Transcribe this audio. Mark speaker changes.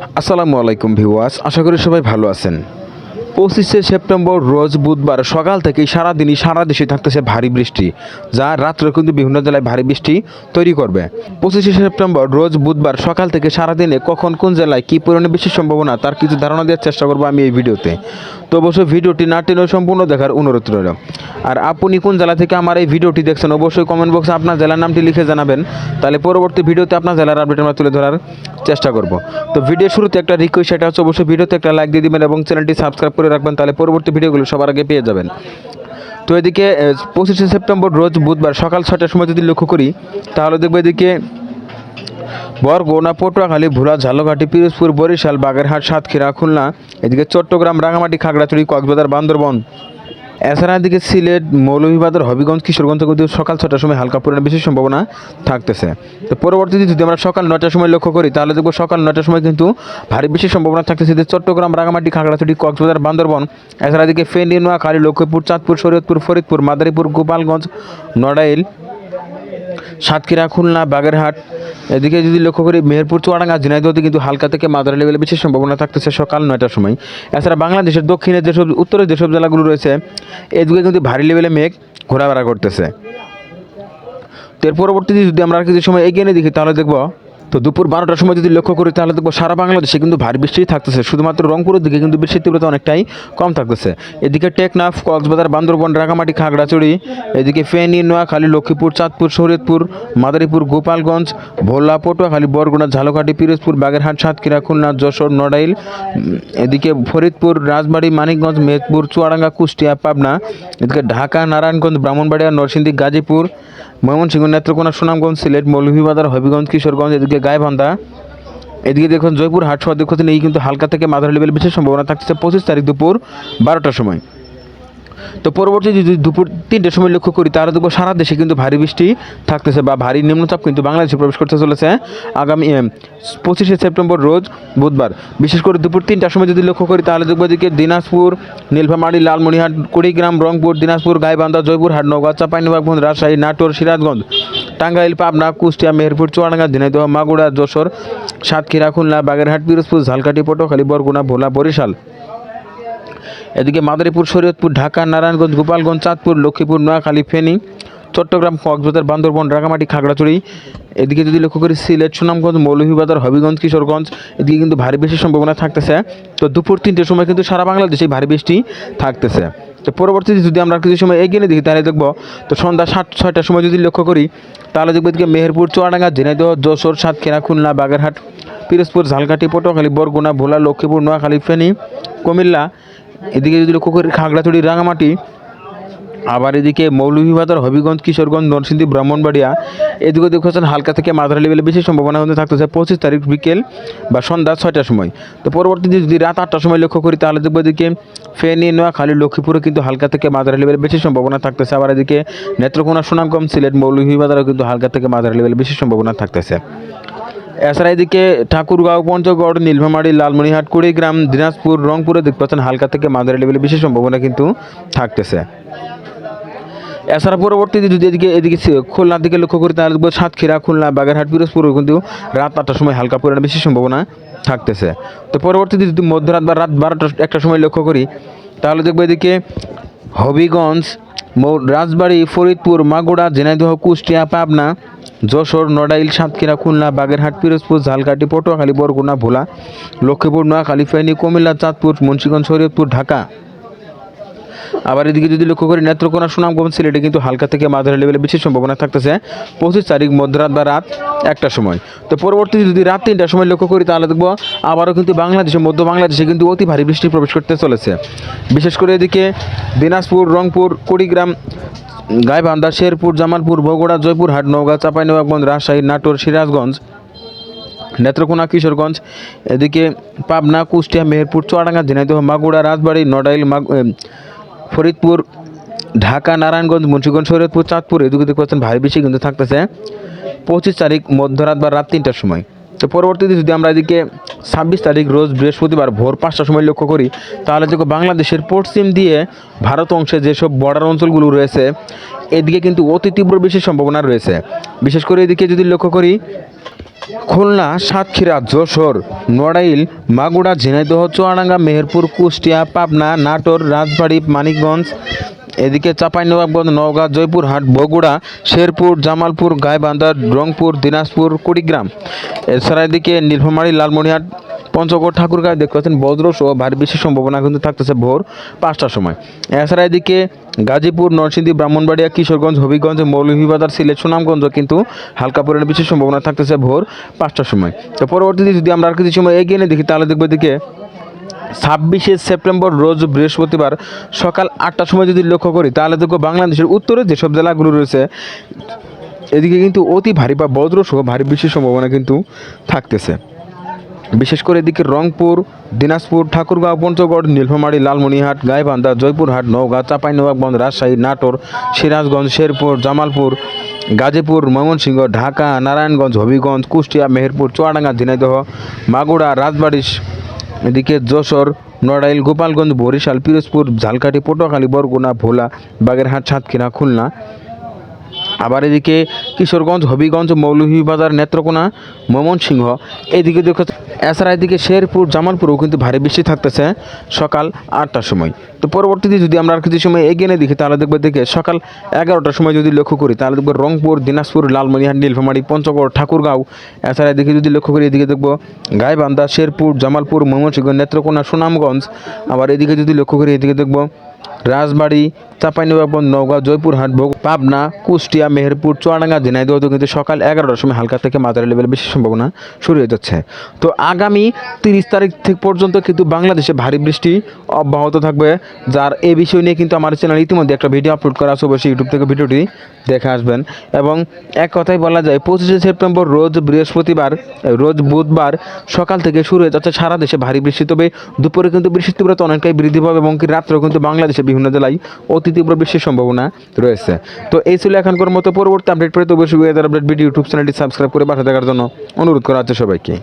Speaker 1: আসসালামু আলাইকুম ভিওয়াস আশা করি সবাই ভালো আছেন। পঁচিশে সেপ্টেম্বর রোজ বুধবার সকাল থেকেই সারাদিনই সারা দেশে থাকতেছে ভারী বৃষ্টি, যা রাত্রে কিন্তু বিভিন্ন জেলায় ভারী বৃষ্টি তৈরি করবে। পঁচিশে সেপ্টেম্বর রোজ বুধবার সকাল থেকে সারাদিনে কখন কোন জেলায় কী পরিমাণে বৃষ্টির সম্ভাবনা তার কিছু ধারণা দেওয়ার চেষ্টা করব আমি এই ভিডিওতে। তো অবশ্যই ভিডিওটি না টেনে সম্পূর্ণ দেখার অনুরোধ রইল। আর আপনি কোন জেলা থেকে আমার এই ভিডিওটি দেখছেন অবশ্যই কমেন্ট বক্সে আপনার জেলার নামটি লিখে জানাবেন। তাহলে পরবর্তী ভিডিওতে আপনার জেলার আপডেট আমরা তুলে ধরার চেষ্টা করব। তো ভিডিও শুরুতে একটা রিকোয়েস্ট সেটা হচ্ছে অবশ্যই ভিডিওতে একটা লাইক দিয়ে দিবেন এবং চ্যানেলটি সাবস্ক্রাইব করে রাখবেন, তাহলে পরবর্তী ভিডিওগুলো সবার আগে পেয়ে যাবেন। তো এদিকে পঁচিশে সেপ্টেম্বর রোজ বুধবার সকাল ছটার সময় যদি লক্ষ্য করি, তাহলে দেখব এদিকে বরগুনা পটুয়াখালী, ভোলা, ঝালকাঠি, পিরোজপুর, বরিশাল, বাগেরহাট, সাতক্ষীরা, খুলনা, এদিকে চট্টগ্রাম রাঙামাটি খাগড়াছড়ি, কক্সবাজার, বান্দরবন। এছাড়া দিকে সিলেট, মৌলভীবাজার, হবিগঞ্জ, কিশোরগঞ্জ কিন্তু সকাল ছটার সময় হালকা পরিমাণে বেশি সম্ভাবনা থাকতেছে। তো পরবর্তীতে যদি আমরা সকাল নয়টার সময় লক্ষ্য করি, তাহলে দেখব সকাল নয়টার সময় কিন্তু ভারী বেশি সম্ভাবনা থাকতেছে। যে চট্টগ্রাম রাঙামাটি খাগড়াছড়ি, কক্সবাজার, বান্দরবন, এছাড়া এদিকে ফেনী, নোয়াখালী, লক্ষ্মীপুর, চাঁদপুর, শরীয়তপুর, ফরিদপুর, মাদারীপুর, গোপালগঞ্জ, নড়াইল সাতক্ষীরা, খুলনা, বাগেরহাট। এদিকে যদি লক্ষ্য করি, মেহেরপুর, চুয়াডাঙ্গা, ঝিনাইদহতে কিন্তু হালকা থেকে মাদার লেভেলে বেশি সম্ভাবনা থাকতেছে সকাল নয়টার সময়। এছাড়া বাংলাদেশের দক্ষিণের যেসব, উত্তরের যেসব জেলাগুলো রয়েছে এদিকে কিন্তু ভারী লেভেলে মেঘ ঘোরাফেরা করতেছে। তো এর পরবর্তীতে যদি আমরা কিছু সময় এগিয়ে নিয়ে দেখি, তাহলে দেখব তো দুপুর বারোটার সময় যদি লক্ষ্য করি, তাহলে দেখব সারা বাংলাদেশে কিন্তু ভারী বৃষ্টি থাকতেছে। শুধুমাত্র রংপুরের দিকে কিন্তু বৃষ্টির তীব্রতা অনেকটাই কম থাকতেছে। এদিকে টেকনাফ, কক্সবাজার, বান্দরবন রাঙামাটি খাগড়াছড়ি, এদিকে ফেনী, নোয়াখালী, লক্ষ্মীপুর, চাঁদপুর, শরীয়তপুর, মাদারীপুর, গোপালগঞ্জ, ভোলা, পটুয়াখালী, বরগুনা, ঝালকাঠি, পিরোজপুর, বাগেরহাট, সাতক্ষীরা, খুলনা, যশোর, নড়াইল এদিকে ফরিদপুর, রাজবাড়ি, মানিকগঞ্জ মেহেরপুর চুয়াডাঙ্গা, কুষ্টিয়া, পাবনা, এদিকে ঢাকা, নারায়ণগঞ্জ, ব্রাহ্মণবাড়িয়া, নরসিংদী, গাজীপুর ময়মনসিংহ নেত্রকোনা সুনামগঞ্জ, সিলেট, মৌলভীবাজার, হবিগঞ্জ, কিশোরগঞ্জ, এদিকে গায়েবান্ধা এদিকে দেখুন জয়পুর হাট সহ দেখুন এই কিন্তু হালকা থেকে মাঝারি লেভেল বিশেষ সম্ভাবনা থাকছে পঁচিশ তারিখ দুপুর বারোটার সময়। তো পরবর্তী যদি দুপুর তিনটের সময় লক্ষ্য করি, তাহলে দেখব সারা দেশে কিন্তু ভারী বৃষ্টি থাকতেছে বা ভারী নিম্নচাপ কিন্তু বাংলাদেশে প্রবেশ করতে চলেছে আগামী পঁচিশে সেপ্টেম্বর রোজ বুধবার। বিশেষ করে দুপুর তিনটার সময় যদি লক্ষ্য করি, তাহলে দেখব এদিকে দিনাজপুর, নীলফামারী, লালমনিহাট, কুড়িগ্রাম, রংপুর, দিনাজপুর, গাইবান্ধা, জয়পুরহাট, নওগাঁ চাঁপাইনবাবগঞ্জ রাজশাহী, নাটোর, সিরাজগঞ্জ, টাঙ্গাইল, পাবনা, কুষ্টিয়া, মেহেরপুর, চুয়াডাঙ্গা, ঝিনাইদহ মাগুড়া যশোর, সাতক্ষীরা, খুলনা, বাগেরহাট, পিরোজপুর, ঝালকাঠি, পটুয়াখালী, বরগুনা, ভোলা, বরিশাল। এদিকে মাদারীপুর, শরীয়তপুর, ঢাকা, নারায়ণগঞ্জ, গোপালগঞ্জ, চাঁদপুর, লক্ষ্মীপুর, নোয়াখালী, ফেনী, চট্টগ্রাম, কক্সবাজার, বান্দরবন রাঙামাটি খাগড়াছড়ি। এদিকে যদি লক্ষ্য করি সিলেট, সুনামগঞ্জ, মৌলভীবাজার, হবিগঞ্জ, কিশোরগঞ্জ, এদিকে কিন্তু ভারী বৃষ্টির সম্ভাবনা থাকতেছে। তো দুপুর তিনটের সময় কিন্তু সারা বাংলাদেশে ভারী বৃষ্টি থাকতেছে। তো পরবর্তীতে যদি আমরা কিছু সময় এগিয়ে দেখি, তাহলে দেখব, তো সন্ধ্যা সাত, ছয়টার সময় যদি লক্ষ্য করি, তাহলে দেখব এদিকে মেহেরপুর, চুয়াডাঙ্গা, ঝিনাইদহ, যশোর, সাতক্ষীরা, খুলনা, বাগেরহাট, পিরোজপুর, ঝালকাঠি, পটুয়াখালী, বরগুনা, ভোলা, লক্ষ্মীপুর, নোয়াখালী, ফেনী, কুমিল্লা এদিকে যদি লক্ষ্য করি খাগড়াছড়ি, রাঙামাটি, আবার এদিকে মৌলভীবাজার, হবিগঞ্জ, কিশোরগঞ্জ, নরসিংদী, ব্রাহ্মণবাড়িয়া, এদিকে দেখছেন হালকা থেকে মাঝারি লেভেলে বেশি সম্ভাবনা কিন্তু থাকতেছে পঁচিশ তারিখ বিকেল বা সন্ধ্যা ছয়টার সময়। তো পরবর্তীতে যদি রাত আটটার সময় লক্ষ্য করি, তাহলে দেখব এদিকে ফেনী, নোয়াখালী, লক্ষ্মীপুরে কিন্তু হালকা থেকে মাঝারি লেভেলে বেশি সম্ভাবনা থাকতেছে। আবার এদিকে নেত্রকোনা, সুনামগঞ্জ, সিলেট, মৌলভীবাজারও কিন্তু হালকা থেকে মাঝারি লেভেলে বেশি সম্ভাবনা থাকতেছে। এছাড়া এদিকে ঠাকুরগাঁও পঞ্চগড়, নীলফামারী লালমনিহাট কুড়িগ্রাম, দিনাজপুর, রংপুরে দেখতে পাচ্ছেন হালকা থেকে মাঝারি লেভেলে বেশি সম্ভাবনা কিন্তু থাকতেছে। এছাড়া পরবর্তীতে যদি এদিকে এদিকে খুলনার দিকে লক্ষ্য করি, তাহলে দেখব সাতক্ষীরা, খুলনা, বাগেরহাট পিরোজপুরও কিন্তু রাত আটটার সময় হালকা পরিমাণে বেশি সম্ভাবনা থাকতেছে। তো পরবর্তীতে যদি মধ্যরাত বা রাত বারোটা, একটা সময় লক্ষ্য করি, তাহলে দেখব এদিকে হবিগঞ্জ রাজবাড়ী, ফরিদপুর মাগুড়া ঝিনাইদহ, কুষ্টিয়া, পাবনা যশোর, নড়াইল, সাতক্ষীরা, খুলনা, বাগেরহাট, পিরোজপুর ঝালকাটি পটুয়াখালী, বরগুনা, ভোলা, লক্ষ্মীপুর, নোয়াখালী, ফেনী, কুমিল্লা, চাঁদপুর, মুন্সিগঞ্জ, শরীয়তপুর, ঢাকা। আবার এদিকে যদি লক্ষ্য করি, নেত্রকোনা, সুনামগঞ্জ, সিলেটে কিন্তু হালকা থেকে মাঝারি লেভেলে বেশি সম্ভাবনা থাকতেছে। পঁচিশ তারিখ মধ্যরাত বা রাত একটার সময়। তো পরবর্তীতে যদি রাত তিনটার সময় লক্ষ্য করি, তাহলে দেখব আবারও কিন্তু বাংলাদেশে, মধ্য বাংলাদেশে কিন্তু অতি ভারী বৃষ্টি প্রবেশ করতে চলেছে। বিশেষ করে এদিকে দিনাজপুর, রংপুর, কুড়িগ্রাম গাইবান্ধা, শেরপুর, জামালপুর, বগুড়া, জয়পুরহাট, নওগাঁ, চাঁপাইনবাবগঞ্জ, রাজশাহী, নাটোর, সিরাজগঞ্জ, নেত্রকোনা, কিশোরগঞ্জ, এদিকে পাবনা, কুষ্টিয়া, মেহেরপুর, চুয়াডাঙ্গা, ঝিনাইদহ মাগুড়া রাজবাড়ী, নড়াইল ফরিদপুর, ঢাকা, নারায়ণগঞ্জ, মুন্সিগঞ্জ, শরীয়তপুর, চাঁদপুর, এদিকে দেখতে পাচ্ছেন ভারী বেশি কিন্তু থাকতেছে পঁচিশ তারিখ মধ্যরাত বা রাত তিনটার সময়। তো পরবর্তীতে যদি আমরা এদিকে ছাব্বিশ তারিখ রোজ বৃহস্পতিবার ভোর পাঁচটার সময় লক্ষ্য করি, তাহলে দেখো বাংলাদেশের পশ্চিম দিয়ে ভারত অংশে যেসব বর্ডার অঞ্চলগুলো রয়েছে, এদিকে কিন্তু অতি তীব্র বেশি সম্ভাবনা রয়েছে। বিশেষ করে এদিকে যদি লক্ষ্য করি, খুলনা, সাতক্ষীরা, যশোর নড়াইল মাগুরা, ঝিনাইদহ, চুয়াডাঙ্গা, মেহেরপুর, কুষ্টিয়া, পাবনা, নাটোর, রাজবাড়ী, মানিকগঞ্জ এদিকে চাঁপাইনবাবগঞ্জ নওগাঁ, জয়পুরহাট, বগুড়া, শেরপুর, জামালপুর, গাইবান্ধা, রংপুর, দিনাজপুর, কুড়িগ্রাম। এছাড়া এদিকে নীলফামারী লালমনিহাট পঞ্চগড়, ঠাকুরগাঁও দেখতে পাচ্ছেন বজ্র সহ ভারী বেশি সম্ভাবনা কিন্তু থাকতেছে ভোর পাঁচটার সময়। এছাড়া এদিকে গাজীপুর, নরসিংদী, ব্রাহ্মণবাড়িয়া, কিশোরগঞ্জ, হবিগঞ্জ, মৌলভীবাজার, সিলেট, সুনামগঞ্জ কিন্তু হালকা পরিমাণে বেশি সম্ভাবনা থাকতেছে ভোর পাঁচটার সময়। তো পরবর্তীতে যদি আমরা আর কিছু সময় এগিয়ে নিয়ে দেখি, তাহলে দেখব এদিকে ছাব্বিশে সেপ্টেম্বর রোজ বৃহস্পতিবার সকাল আটটার সময় যদি লক্ষ্য করি, তাহলে দেখব বাংলাদেশের উত্তরে যেসব জেলাগুলো রয়েছে, এদিকে কিন্তু অতি ভারী বা বজ্রসহ ভারী বৃষ্টির সম্ভাবনা কিন্তু থাকতেছে। বিশেষ করে এদিকে রংপুর, দিনাজপুর, ঠাকুরগাঁও, পঞ্চগড়, নীলফামারী, লালমনিরহাট, গাইবান্ধা, জয়পুরহাট, নওগাঁ চাঁপাইনবাবগঞ্জ রাজশাহী, নাটোর, সিরাজগঞ্জ, শেরপুর, জামালপুর, গাজীপুর, ময়মনসিংহ, ঢাকা, নারায়ণগঞ্জ, হবিগঞ্জ, কুষ্টিয়া, মেহেরপুর, চুয়াডাঙ্গা, ঝিনাইদহ মাগুড়া রাজবাড়ী এদিকে যশোর নড়াইল গোপালগঞ্জ বরিশাল পিরোজপুর ঝালকাঠি পটুয়াখালী বরগুনা ভোলা বাগেরহাট সাতক্ষীরা খুলনা। আবার এদিকে কিশোরগঞ্জ, হবিগঞ্জ, মৌলভীবাজার, নেত্রকোনা, ময়মনসিংহ, এদিকে দেখো, এছাড়া এদিকে শেরপুর, জামালপুরেও কিন্তু ভারী বৃষ্টি থাকতেছে সকাল আটটার সময়। তো পরবর্তীতে যদি আমরা আর কিছু সময় এগিয়ে নিয়ে দেখি, তাহলে দেখব দেখে সকাল এগারোটার সময় যদি লক্ষ্য করি, তাহলে দেখব রংপুর, দিনাজপুর লালমনিরহাট নীলফামারি, পঞ্চগড়, ঠাকুরগাঁও, এছাড়া এদিকে যদি লক্ষ্য করি, এদিকে দেখব গাইবান্ধা, শেরপুর, জামালপুর, ময়মনসিংহ, নেত্রকোনা, সুনামগঞ্জ, আবার এদিকে যদি লক্ষ্য করি, এদিকে দেখব রাজবাড়ী, চাঁপাইনবাবগঞ্জ, নওগাঁ জয়পুরহাট পাবনা, কুষ্টিয়া, মেহেরপুর, চুয়াডাঙ্গা, ঝিনাইদহ কিন্তু সকাল এগারোটার সময় হালকা থেকে মাঝারি লেভেল বেশি সম্ভাবনা শুরু হয়ে যাচ্ছে। তো আগামী তিরিশ তারিখ থেকে পর্যন্ত কিন্তু বাংলাদেশে ভারী বৃষ্টি অব্যাহত থাকবে, যার এই বিষয় নিয়ে কিন্তু আমার চ্যানেল ইতিমধ্যে একটা ভিডিও আপলোড করা আছে, অবশ্যই ইউটিউব থেকে ভিডিওটি দেখে আসবেন। এবং এক কথায় বলা যায়, পঁচিশে সেপ্টেম্বর রোজ বৃহস্পতিবার, রোজ বুধবার সকাল থেকে শুরু হয়ে যাচ্ছে সারা দেশে ভারী বৃষ্টি। তবে দুপুরে কিন্তু বৃষ্টির তীব্রতা অনেকটাই বৃদ্ধি পাবে, এবং কি রাত্রেও কিন্তু বাংলাদেশের বিভিন্ন জেলায় অতি তীব্র বৃষ্টির সম্ভাবনা রয়েছে। তো এই ছিল এখনকার মতো পরবর্তী আপডেট পেতে অবশ্যই ওয়েদার আপডেট ভিডিও ইউটিউব চ্যানেলটি সাবস্ক্রাইব করে বাসা দেখার জন্য অনুরোধ করা হচ্ছে সবাইকে।